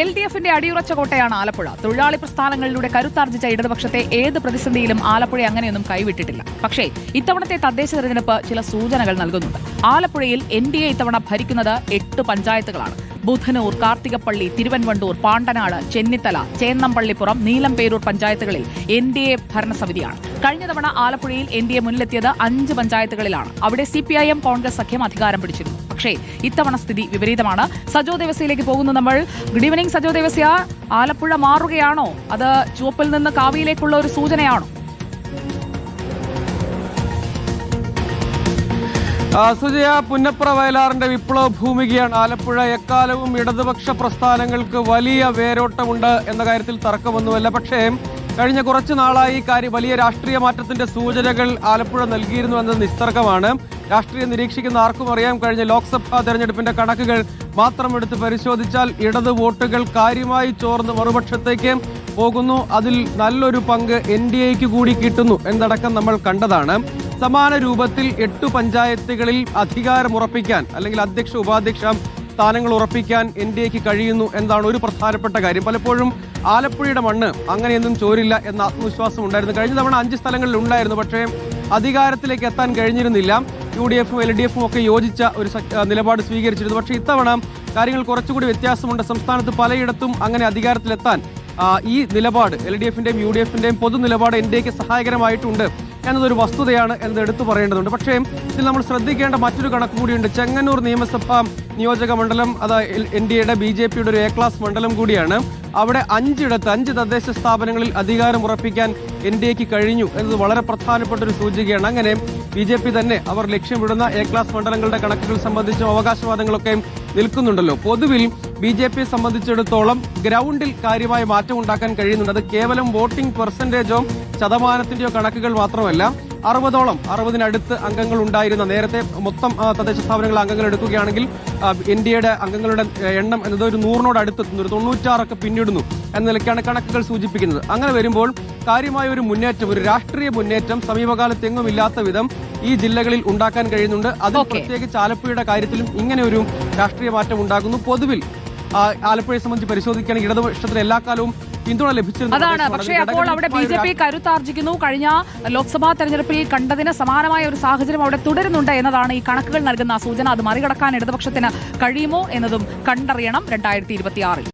L D എഫിന്റെ അടിയുറച്ച കോട്ടയാണ് ആലപ്പുഴ. തൊഴിലാളി പ്രസ്ഥാനങ്ങളിലൂടെ കരുത്താർജിച്ച ഇടതുപക്ഷത്തെ ഏത് പ്രതിസന്ധിയിലും ആലപ്പുഴ അങ്ങനെയൊന്നും കൈവിട്ടിട്ടില്ല. പക്ഷേ ഇത്തവണത്തെ തദ്ദേശ തെരഞ്ഞെടുപ്പ് ചില സൂചനകൾ നൽകുന്നുണ്ട്. ആലപ്പുഴയിൽ എൻ ഡി എ ഇത്തവണ ഭരിക്കുന്നത് എട്ട് പഞ്ചായത്തുകളാണ്. ബുധനൂർ കാർത്തികപ്പള്ളി തിരുവൻവണ്ടൂർ പാണ്ടനാട് ചെന്നിത്തല ചേന്നമ്പള്ളിപ്പുറം നീലംപേരൂർ പഞ്ചായത്തുകളിൽ എൻ ഡി എ ഭരണസമിതിയാണ്. കഴിഞ്ഞ തവണ ആലപ്പുഴയിൽ എൻ ഡി എ മുന്നിലെത്തിയത് അഞ്ച് പഞ്ചായത്തുകളിലാണ്. അവിടെ C P I M Congress സഖ്യം അധികാരം പിടിച്ചിരുന്നു. പക്ഷേ ഇത്തവണ സ്ഥിതി വിപരീതമാണ്. സജോ ദേവസ്യയിലേക്ക് പോകുന്നു നമ്മൾ. Good evening Sajo Devasya. Alappuzha മാറുകയാണോ? അത് ചുവപ്പിൽ നിന്ന് കാവിയിലേക്കുള്ള ഒരു സൂചനയാണോ? സുജയ പുന്നപ്ര വയലാറിന്റെ വിപ്ലവ ഭൂമികയാണ് ആലപ്പുഴ എക്കാലവും ഇടതുപക്ഷ പ്രസ്ഥാനങ്ങൾക്ക് വലിയ വേരോട്ടമുണ്ട് എന്ന കാര്യത്തിൽ തർക്കമൊന്നുമല്ല. പക്ഷേ കഴിഞ്ഞ കുറച്ചു നാളായി കാര്യം വലിയ രാഷ്ട്രീയ മാറ്റത്തിന്റെ സൂചനകൾ ആലപ്പുഴ നൽകിയിരുന്നു എന്നത് നിസ്തർക്കമാണ് രാഷ്ട്രീയം നിരീക്ഷിക്കുന്ന ആർക്കും അറിയാൻ കഴിഞ്ഞ ലോക്സഭാ തെരഞ്ഞെടുപ്പിന്റെ കണക്കുകൾ മാത്രം എടുത്ത് പരിശോധിച്ചാൽ ഇടത് വോട്ടുകൾ കാര്യമായി ചോർന്ന് മറുപക്ഷത്തേക്ക് പോകുന്നു. അതിൽ നല്ലൊരു പങ്ക് എൻ ഡി എക്ക് കൂടി കിട്ടുന്നു എന്നടക്കം നമ്മൾ കണ്ടതാണ്. സമാന രൂപത്തിൽ എട്ടു പഞ്ചായത്തുകളിൽ അധികാരമുറപ്പിക്കാൻ അല്ലെങ്കിൽ അധ്യക്ഷ ഉപാധ്യക്ഷ സ്ഥാനങ്ങൾ ഉറപ്പിക്കാൻ എൻ ഡി എക്ക് കഴിയുന്നു എന്നാണ് ഒരു പ്രധാനപ്പെട്ട കാര്യം. പലപ്പോഴും ആലപ്പുഴയുടെ മണ്ണ് അങ്ങനെയൊന്നും ചോരില്ല എന്ന ആത്മവിശ്വാസം ഉണ്ടായിരുന്നു. കഴിഞ്ഞ തവണ അഞ്ച് സ്ഥലങ്ങളിൽ ഉണ്ടായിരുന്നു. പക്ഷേ അധികാരത്തിലേക്ക് എത്താൻ കഴിഞ്ഞിരുന്നില്ല. യു ഡി എഫും എൽ ഡി എഫും ഒക്കെ യോജിച്ച ഒരു നിലപാട് സ്വീകരിച്ചിരുന്നു. പക്ഷേ ഇത്തവണ കാര്യങ്ങൾ കുറച്ചുകൂടി വ്യത്യാസമുണ്ട്. സംസ്ഥാനത്ത് പലയിടത്തും അങ്ങനെ അധികാരത്തിലെത്താൻ ഈ നിലപാട് എൽ ഡി എഫിന്റെയും യു ഡി എഫിന്റെയും പൊതു നിലപാട് എൻ ഡി എക്ക് സഹായകരമായിട്ടുണ്ട് എന്നതൊരു വസ്തുതയാണ് എന്നത് എടുത്തു പറയേണ്ടതുണ്ട്. പക്ഷേ ഇതിൽ നമ്മൾ ശ്രദ്ധിക്കേണ്ട മറ്റൊരു കണക്ക് കൂടിയുണ്ട്. ചെങ്ങന്നൂർ നിയമസഭാ നിയോജക മണ്ഡലം അത് എൻ ഡി എയുടെ ബി ജെ പിയുടെ ഒരു എ ക്ലാസ് മണ്ഡലം കൂടിയാണ്. അവിടെ അഞ്ചിടത്ത് അഞ്ച് തദ്ദേശ സ്ഥാപനങ്ങളിൽ അധികാരം ഉറപ്പിക്കാൻ എൻ ഡി എക്ക് കഴിഞ്ഞു എന്നത് വളരെ പ്രധാനപ്പെട്ട ഒരു സൂചികയാണ്. അങ്ങനെ ബി ജെ പി തന്നെ അവർ ലക്ഷ്യമിടുന്ന എ ക്ലാസ് മണ്ഡലങ്ങളുടെ കണക്കുകൾ സംബന്ധിച്ചും അവകാശവാദങ്ങളൊക്കെ നിൽക്കുന്നുണ്ടല്ലോ. പൊതുവിൽ ബി ജെ പിയെ സംബന്ധിച്ചിടത്തോളം ഗ്രൗണ്ടിൽ കാര്യമായ മാറ്റം ഉണ്ടാക്കാൻ കഴിയുന്നുണ്ട്. അത് കേവലം വോട്ടിംഗ് പെർസെന്റേജോ ശതമാനത്തിന്റെയോ കണക്കുകൾ മാത്രമല്ല അറുപതോളം അറുപതിനടുത്ത് അംഗങ്ങൾ ഉണ്ടായിരുന്ന നേരത്തെ മൊത്തം തദ്ദേശ സ്ഥാപനങ്ങൾ അംഗങ്ങൾ എടുക്കുകയാണെങ്കിൽ എൻ ഡി എയുടെ അംഗങ്ങളുടെ എണ്ണം എന്നത് ഒരു നൂറിനോട് അടുത്തെത്തുന്നു ഒരു തൊണ്ണൂറ്റാറൊക്കെ പിന്നിടുന്നു എന്ന നിലയ്ക്കാണ് കണക്കുകൾ സൂചിപ്പിക്കുന്നത്. അങ്ങനെ വരുമ്പോൾ കാര്യമായ ഒരു മുന്നേറ്റം ഒരു രാഷ്ട്രീയ മുന്നേറ്റം സമീപകാലത്ത് എങ്ങും ഇല്ലാത്ത വിധം ഈ ജില്ലകളിൽ ഉണ്ടാക്കാൻ കഴിയുന്നുണ്ട്. അതിൽ. പ്രത്യേകിച്ച് ആലപ്പുഴയുടെ കാര്യത്തിലും ഇങ്ങനെ ഒരു രാഷ്ട്രീയ മാറ്റം ഉണ്ടാകുന്നു. പൊതുവിൽ ആലപ്പുഴയെ സംബന്ധിച്ച് പരിശോധിക്കുകയാണെങ്കിൽ ഇടതുപക്ഷത്തിന് എല്ലാ കാലവും പിന്തുണ ലഭിച്ചിരുന്നു. അതാണ്. പക്ഷേ അപ്പോൾ അവിടെ ബി ജെ പി കരുത്താർജിക്കുന്നു. കഴിഞ്ഞ ലോക്സഭാ തെരഞ്ഞെടുപ്പിൽ കണ്ടതിന് സമാനമായ ഒരു സാഹചര്യം അവിടെ തുടരുന്നുണ്ട് എന്നതാണ് ഈ കണക്കുകൾ നൽകുന്ന സൂചന. അത് മറികടക്കാൻ ഇടതുപക്ഷത്തിന് കഴിയുമോ എന്നതും കണ്ടറിയണം രണ്ടായിരത്തി ഇരുപത്തിയാറിൽ.